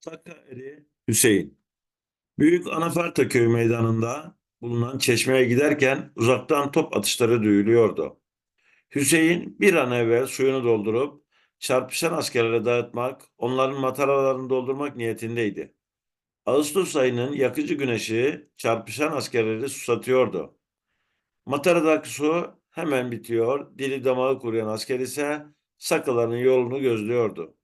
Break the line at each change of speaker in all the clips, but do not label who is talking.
Sakarya'lı Hüseyin. Büyük Anafarta köy meydanında bulunan çeşmeye giderken uzaktan top atışları duyuluyordu. Hüseyin bir an evvel suyunu doldurup çarpışan askerlere dağıtmak, onların mataralarını doldurmak niyetindeydi. Ağustos ayının yakıcı güneşi çarpışan askerleri susatıyordu. Mataradaki su hemen bitiyor, dili damağı kuruyan asker ise Sakaların yolunu gözlüyordu.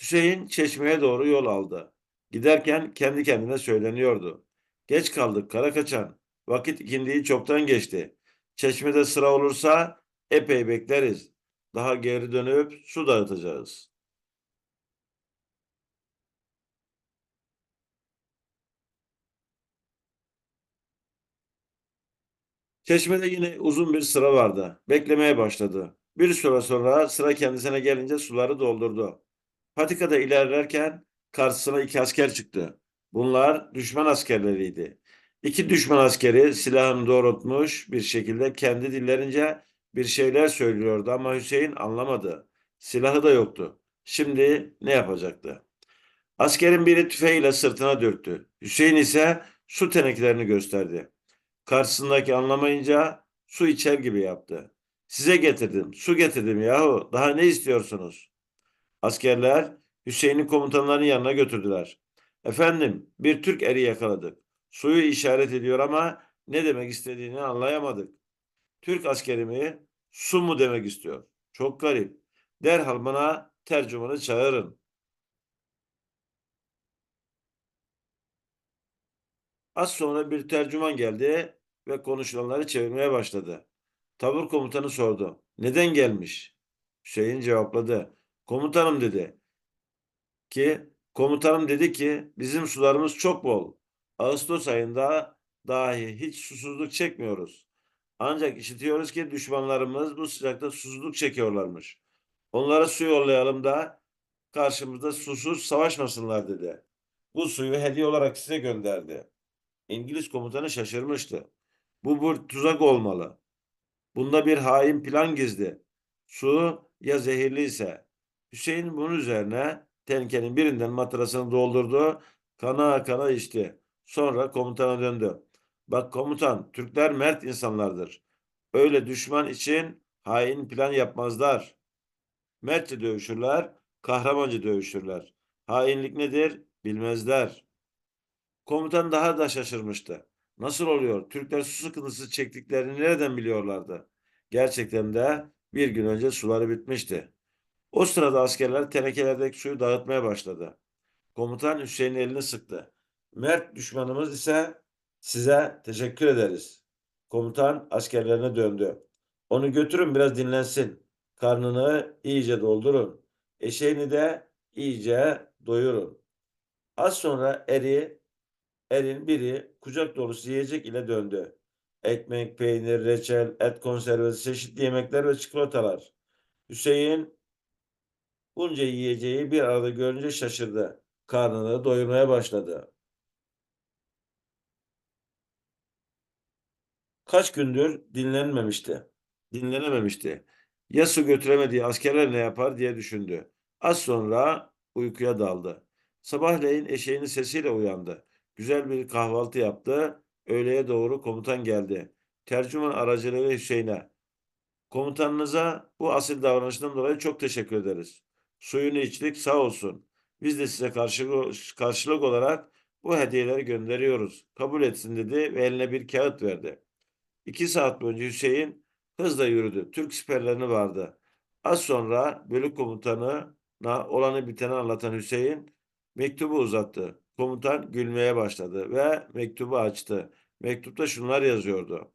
Hüseyin çeşmeye doğru yol aldı. Giderken kendi kendine söyleniyordu. Geç kaldık kara kaçan. Vakit ikindiyi çoktan geçti. Çeşmede sıra olursa epey bekleriz. Daha geri dönüp su dağıtacağız. Çeşmede yine uzun bir sıra vardı. Beklemeye başladı. Bir süre sonra sıra kendisine gelince suları doldurdu. Patikada ilerlerken karşısına iki asker çıktı. Bunlar düşman askerleriydi. İki düşman askeri silahını doğrultmuş bir şekilde kendi dillerince bir şeyler söylüyordu ama Hüseyin anlamadı. Silahı da yoktu. Şimdi ne yapacaktı? Askerin biri tüfeğiyle sırtına dürttü. Hüseyin ise su tenekelerini gösterdi. Karşısındaki anlamayınca su içer gibi yaptı. Size getirdim, su getirdim yahu. Daha ne istiyorsunuz? Askerler Hüseyin'i komutanların yanına götürdüler. Efendim, bir Türk eri yakaladık. Suyu işaret ediyor ama ne demek istediğini anlayamadık. Türk askeri mi, su mu demek istiyor? Çok garip. Derhal bana tercümanı çağırın. Az sonra bir tercüman geldi ve konuşulanları çevirmeye başladı. Tabur komutanı sordu. Neden gelmiş? Hüseyin cevapladı. Komutanım dedi ki komutanım dedi ki bizim sularımız çok bol. Ağustos ayında dahi hiç susuzluk çekmiyoruz. Ancak işitiyoruz ki düşmanlarımız bu sıcakta susuzluk çekiyorlarmış. Onlara su yollayalım da karşımızda susuz savaşmasınlar dedi. Bu suyu hediye olarak size gönderdi. İngiliz komutanı şaşırmıştı. Bu bir tuzak olmalı. Bunda bir hain plan gizli. Su ya zehirli ise. Hüseyin bunun üzerine tenkenin birinden matrasını doldurdu. Kana kana içti. Sonra komutana döndü. Bak komutan, Türkler mert insanlardır. Öyle düşman için hain plan yapmazlar. Mertçe dövüşürler, kahramanca dövüşürler. Hainlik nedir bilmezler. Komutan daha da şaşırmıştı. Nasıl oluyor? Türkler su sıkıntısı çektiklerini nereden biliyorlardı? Gerçekten de bir gün önce suları bitmişti. O sırada askerler tenekelerdeki suyu dağıtmaya başladı. Komutan Hüseyin'in elini sıktı. Mert düşmanımız ise size teşekkür ederiz. Komutan askerlerine döndü. Onu götürün biraz dinlensin. Karnını iyice doldurun. Eşeğini de iyice doyurun. Az sonra eri Erin biri kucak dolusu yiyecek ile döndü. Ekmek, peynir, reçel, et konservesi, çeşitli yemekler ve çikolatalar. Hüseyin bunca yiyeceği bir arada görünce şaşırdı. Karnını doyurmaya başladı. Kaç gündür dinlenmemişti. Dinlenememişti. Ya su götüremediği askerler ne yapar diye düşündü. Az sonra uykuya daldı. Sabahleyin eşeğinin sesiyle uyandı. Güzel bir kahvaltı yaptı. Öğleye doğru komutan geldi. Tercüman aracılığıyla Hüseyin'e. Komutanınıza bu asil davranışından dolayı çok teşekkür ederiz. Suyunu içtik sağ olsun. Biz de size karşılık, karşılık olarak bu hediyeleri gönderiyoruz. Kabul etsin dedi ve eline bir kağıt verdi. İki saat boyunca Hüseyin hızla yürüdü. Türk siperlerini vardı. Az sonra bölük komutanına olanı biteni anlatan Hüseyin mektubu uzattı. Komutan gülmeye başladı ve mektubu açtı. Mektupta şunlar yazıyordu.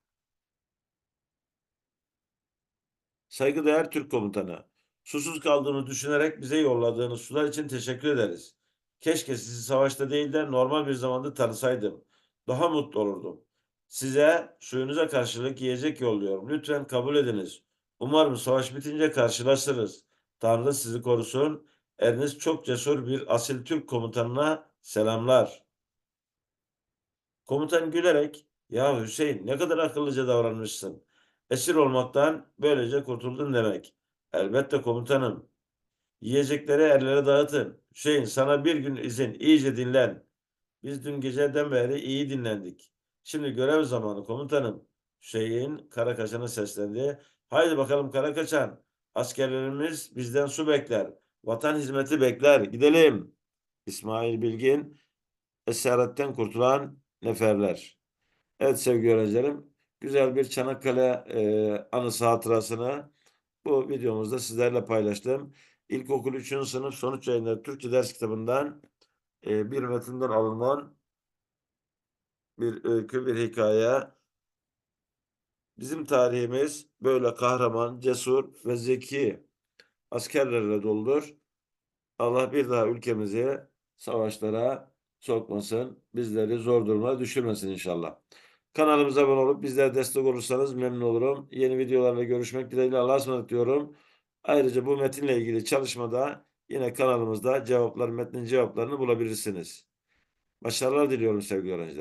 Saygıdeğer Türk komutanı, susuz kaldığını düşünerek bize yolladığınız sular için teşekkür ederiz. Keşke sizi savaşta değil de normal bir zamanda tanısaydım. Daha mutlu olurdum. Size suyunuza karşılık yiyecek yolluyorum. Lütfen kabul ediniz. Umarım savaş bitince karşılaşırız. Tanrı sizi korusun. Eriniz çok cesur bir asil Türk komutanına selamlar. Komutan gülerek, ya Hüseyin ne kadar akıllıca davranmışsın. Esir olmaktan böylece kurtuldun demek. Elbette komutanım. Yiyecekleri erlere dağıtın. Hüseyin sana bir gün izin. İyice dinlen. Biz dün geceden beri iyi dinlendik. Şimdi görev zamanı komutanım. Hüseyin Karakaçan'a seslendi. Haydi bakalım Karakaçan. Askerlerimiz bizden su bekler. Vatan hizmeti bekler. Gidelim. İsmail Bilgin, esaretten kurtulan neferler. Evet sevgili öğrencilerim, güzel bir Çanakkale e, anısı hatırasını bu videomuzda sizlerle paylaştım. İlkokul 3. sınıf sonuç yayınları Türkçe ders kitabından e, bir metinden alınan bir öykü, bir hikaye. Bizim tarihimiz böyle kahraman, cesur ve zeki askerlerle doludur. Allah bir daha ülkemizi savaşlara sokmasın. Bizleri zor duruma düşürmesin inşallah. Kanalımıza abone olup bizlere destek olursanız memnun olurum. Yeni videolarla görüşmek dileğiyle Allah'a ısmarladık diyorum. Ayrıca bu metinle ilgili çalışmada yine kanalımızda cevaplar, metnin cevaplarını bulabilirsiniz. Başarılar diliyorum sevgili öğrenciler.